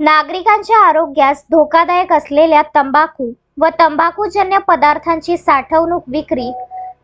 नागरिकांच्या आरोग्यास धोकादायक असलेल्या तंबाखू व तंबाखूजन्य पदार्थांची साठवणूक विक्री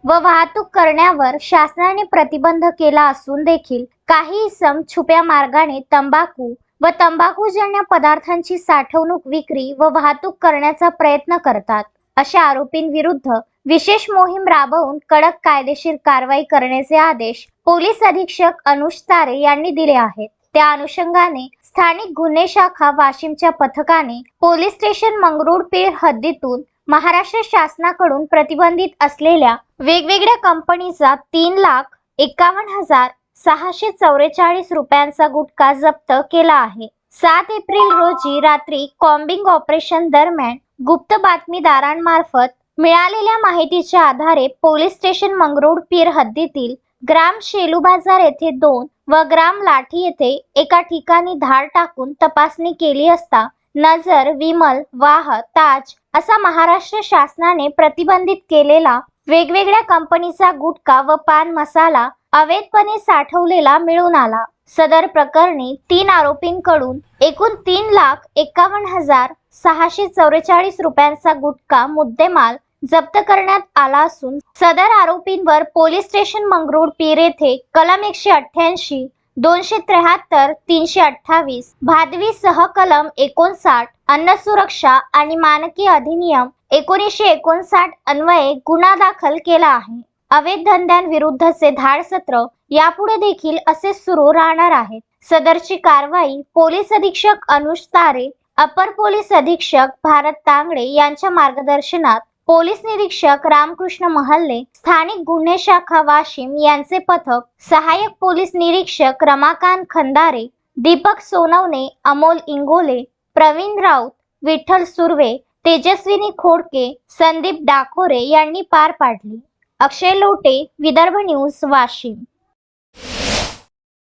व वाहतूक करण्यावर शासनाने प्रतिबंध केला असून देखील काही इसम छुप्या मार्गाने तंबाखू व तंबाखूजन्य पदार्थांची साठवणूक विक्री व वाहतूक करण्याचा प्रयत्न करतात. अशा आरोपींविरुद्ध विशेष मोहीम राबवून कडक कायदेशीर कारवाई करण्याचे आदेश पोलीस अधीक्षक अनुष तारे यांनी दिले आहेत. त्या अनुषंगाने स्थानिक गुन्हे शाखा वाशिमच्या पथकाने पोलीस स्टेशन मंगरुळपीर हद्दीतून महाराष्ट्र शासनाकडून प्रतिबंधित असलेल्या वेगवेगळ्या कंपनीचा तीन लाख एकावन्न हजार सहाशे चौवेचाळीस रुपयांचा गुटखा जप्त केला आहे. सात एप्रिल रोजी रात्री कॉम्बिंग ऑपरेशन दरम्यान गुप्त बातमीदारांमार्फत मिळालेल्या माहितीच्या आधारे पोलीस स्टेशन मंगरुळ पीर हद्दीतील ग्राम शेलू बाजार येथे दोन व ग्राम लाठी येथे एका ठिकाणी धाड टाकून तपासणी केली असता नजर विमल वाह ताज असा महाराष्ट्र शासनाने प्रतिबंधित केलेला वेगवेगळ्या कंपनीचा गुटखा व पान मसाला अवैधपणे साठवलेला मिळून आला. सदर प्रकरणी तीन आरोपींकडून एकूण तीन लाख एकावन्न हजार सहाशे चौवेचाळीस रुपयांचा गुटखा मुद्देमाल जप्त करण्यात आला असून सदर आरोपींवर पोलीस स्टेशन मंगरुळ पीर येथे कलम एकशे अठ्ठ्याऐंशी दोनशे त्र्याहत्तर तीनशे अठ्ठावीस भादवी सह कलम एकोणसाठ अन्न सुरक्षा आणि मानकी अधिनियम एकोणीसशे एकोणसाठ अन्वये गुन्हा दाखल केला आहे. अवैध धंद्यांविरुद्धचे धाड सत्र यापुढे देखील असे सुरू राहणार आहेत. सदरची कारवाई पोलीस अधीक्षक अनुज तारे अपर पोलीस अधीक्षक भारत तांगडे यांच्या मार्गदर्शनात पोलीस निरीक्षक रामकृष्ण महल्ले स्थानिक गुन्हे शाखा वाशिम यांचे पथक सहाय्यक पोलीस निरीक्षक रमाकांत खंदारे दीपक सोनवणे अमोल इंगोले प्रवीण राऊत विठ्ठल सुर्वे तेजस्विनी खोडके संदीप डाकोरे यांनी पार पाडली. अक्षय लोटे विदर्भ न्यूज वाशिम.